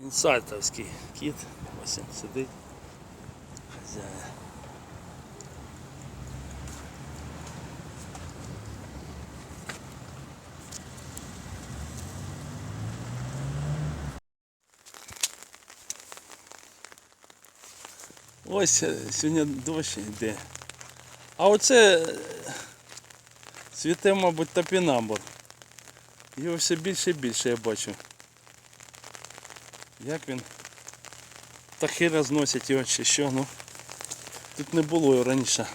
Інсайтовський кіт. Ось він сидить. Хазяїн. Ось сьогодні дощ йде. А оце е, цвіте, мабуть, топінамбур. Його все більше і більше я бачу. Як він птахи розносять його чи що, ну. Тут не було його раніше.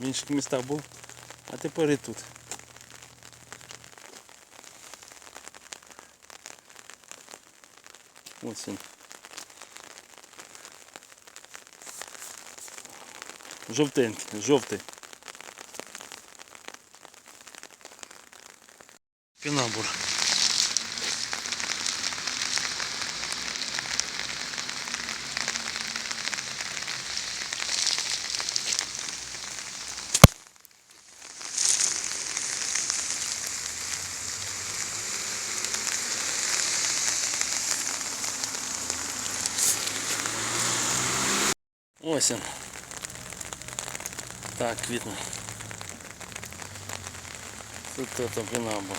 В інших містах був, а тепер і тут. Ось він. Жовтенький, жовтий. Пінабур. Ось він. Так, видно. Тут это пінабур.